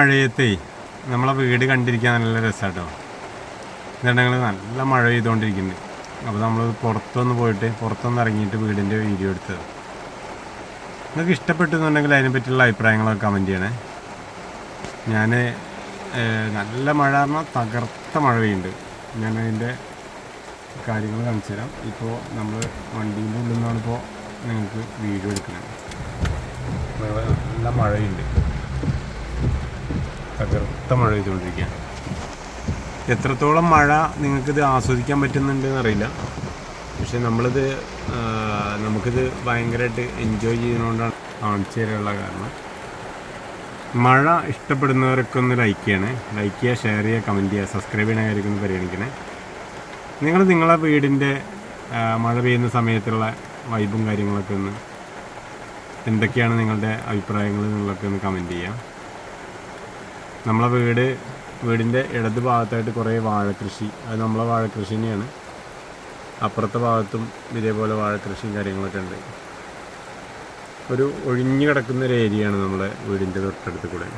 മഴയത്തേ നമ്മളെ വീട് കണ്ടിരിക്കാൻ നല്ല രസമാട്ടോ എന്നിട്ടുണ്ടെങ്കിൽ നല്ല മഴ പെയ്തുകൊണ്ടിരിക്കുന്നുണ്ട് അപ്പോൾ നമ്മൾ പുറത്തൊന്ന് പോയിട്ട് പുറത്തൊന്ന് ഇറങ്ങിയിട്ട് വീടിന്റെ വീഡിയോ എടുത്തത്. നിങ്ങൾക്ക് ഇഷ്ടപ്പെട്ടെന്നുണ്ടെങ്കിൽ അതിനെ പറ്റിയുള്ള അഭിപ്രായങ്ങളൊക്കെ കമന്റ് ചെയ്യണേ. ഞാൻ നല്ല മഴ പറഞ്ഞാൽ തകർത്ത മഴ പെയ്യുന്നുണ്ട് ഞാൻ അതിന്റെ കാര്യങ്ങൾ കാണിച്ചു തരാം. ഇപ്പോൾ നമ്മൾ വണ്ടീന്റെ ഉള്ളിൽ നിന്നാണ് ഇപ്പോൾ നിങ്ങൾക്ക് വീഡിയോ എടുക്കുന്നത് നല്ല മഴയുണ്ട് തകർത്ത മഴ പെയ്തുകൊണ്ടിരിക്കുകയാണ്. എത്രത്തോളം മഴ നിങ്ങൾക്കിത് ആസ്വദിക്കാൻ പറ്റുന്നുണ്ടെന്ന് അറിയില്ല. പക്ഷെ നമ്മളിത് നമുക്കിത് ഭയങ്കരമായിട്ട് എൻജോയ് ചെയ്യുന്നതുകൊണ്ടാണ് കാണിച്ചു തരാനുള്ള കാരണം. മഴ ഇഷ്ടപ്പെടുന്നവരൊക്കെ ഒന്ന് ലൈക്ക് ചെയ്യണേ. ലൈക്ക് ചെയ്യുക ഷെയർ ചെയ്യുക കമന്റ് ചെയ്യുക സബ്സ്ക്രൈബ് ചെയ്യണ കാര്യമൊക്കെ ഒന്ന് പരിഗണിക്കണേ. നിങ്ങൾ നിങ്ങളെ വീടിന്റെ മഴ പെയ്യുന്ന സമയത്തുള്ള വൈബും കാര്യങ്ങളൊക്കെ ഒന്ന് എന്തൊക്കെയാണ് നിങ്ങളുടെ അഭിപ്രായങ്ങൾ എന്നുള്ളതൊക്കെ ഒന്ന് കമന്റ് ചെയ്യാം നമ്മളെ വീട് വീടിന്റെ ഇടത് ഭാഗത്തായിട്ട് കുറേ വാഴക്കൃഷി അത് നമ്മളെ വാഴക്കൃഷി തന്നെയാണ്. അപ്പുറത്തെ ഭാഗത്തും ഇതേപോലെ വാഴക്കൃഷിയും കാര്യങ്ങളൊക്കെ ഉണ്ട്. ഒരു ഒഴിഞ്ഞു കിടക്കുന്ന ഒരു ഏരിയയാണ് നമ്മുടെ വീടിന്റെ തൊട്ടടുത്ത് കൂടെ.